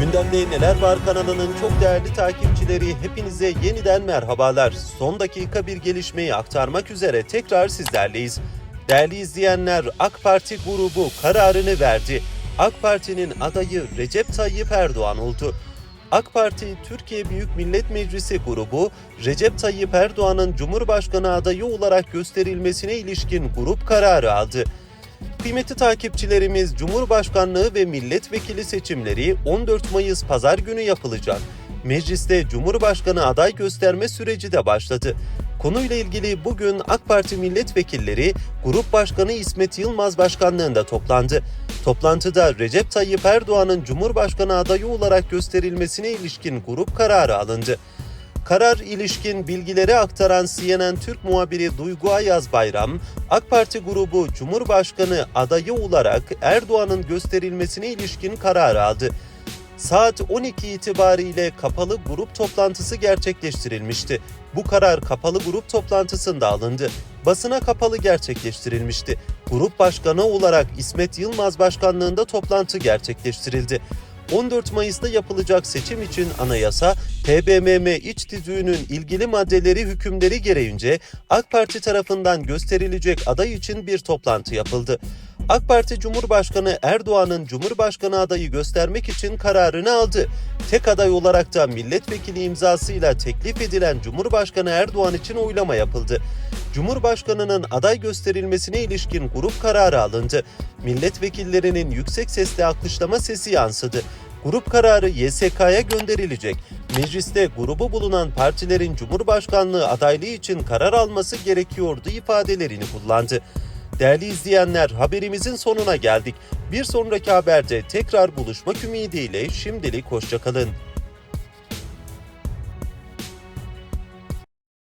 Gündemde Neler Var kanalının çok değerli takipçileri hepinize yeniden merhabalar. Son dakika bir gelişmeyi aktarmak üzere tekrar sizlerleyiz. Değerli izleyenler AK Parti grubu kararını verdi. AK Parti'nin adayı Recep Tayyip Erdoğan oldu. AK Parti Türkiye Büyük Millet Meclisi grubu Recep Tayyip Erdoğan'ın Cumhurbaşkanı adayı olarak gösterilmesine ilişkin grup kararı aldı. Kıymetli takipçilerimiz Cumhurbaşkanlığı ve milletvekili seçimleri 14 Mayıs pazar günü yapılacak. Mecliste Cumhurbaşkanı aday gösterme süreci de başladı. Konuyla ilgili bugün AK Parti milletvekilleri Grup Başkanı İsmet Yılmaz başkanlığında toplandı. Toplantıda Recep Tayyip Erdoğan'ın Cumhurbaşkanı adayı olarak gösterilmesine ilişkin grup kararı alındı. Karar ilişkin bilgileri aktaran CNN Türk muhabiri Duygu Ayaz Bayram, AK Parti grubu Cumhurbaşkanı adayı olarak Erdoğan'ın gösterilmesine ilişkin karar aldı. Saat 12 itibariyle kapalı grup toplantısı gerçekleştirilmişti. Bu karar kapalı grup toplantısında alındı. Basına kapalı gerçekleştirilmişti. Grup başkanı olarak İsmet Yılmaz başkanlığında toplantı gerçekleştirildi. 14 Mayıs'ta yapılacak seçim için anayasa, TBMM iç tüzüğünün ilgili maddeleri hükümleri gereğince AK Parti tarafından gösterilecek aday için bir toplantı yapıldı. AK Parti Cumhurbaşkanı Erdoğan'ın Cumhurbaşkanı adayı göstermek için kararını aldı. Tek aday olarak da milletvekili imzasıyla teklif edilen Cumhurbaşkanı Erdoğan için oylama yapıldı. Cumhurbaşkanının aday gösterilmesine ilişkin grup kararı alındı. Milletvekillerinin yüksek sesle alkışlama sesi yansıdı. Grup kararı YSK'ya gönderilecek. Mecliste grubu bulunan partilerin Cumhurbaşkanlığı adaylığı için karar alması gerekiyordu ifadelerini kullandı. Değerli izleyenler haberimizin sonuna geldik. Bir sonraki haberde tekrar buluşmak ümidiyle şimdilik hoşçakalın.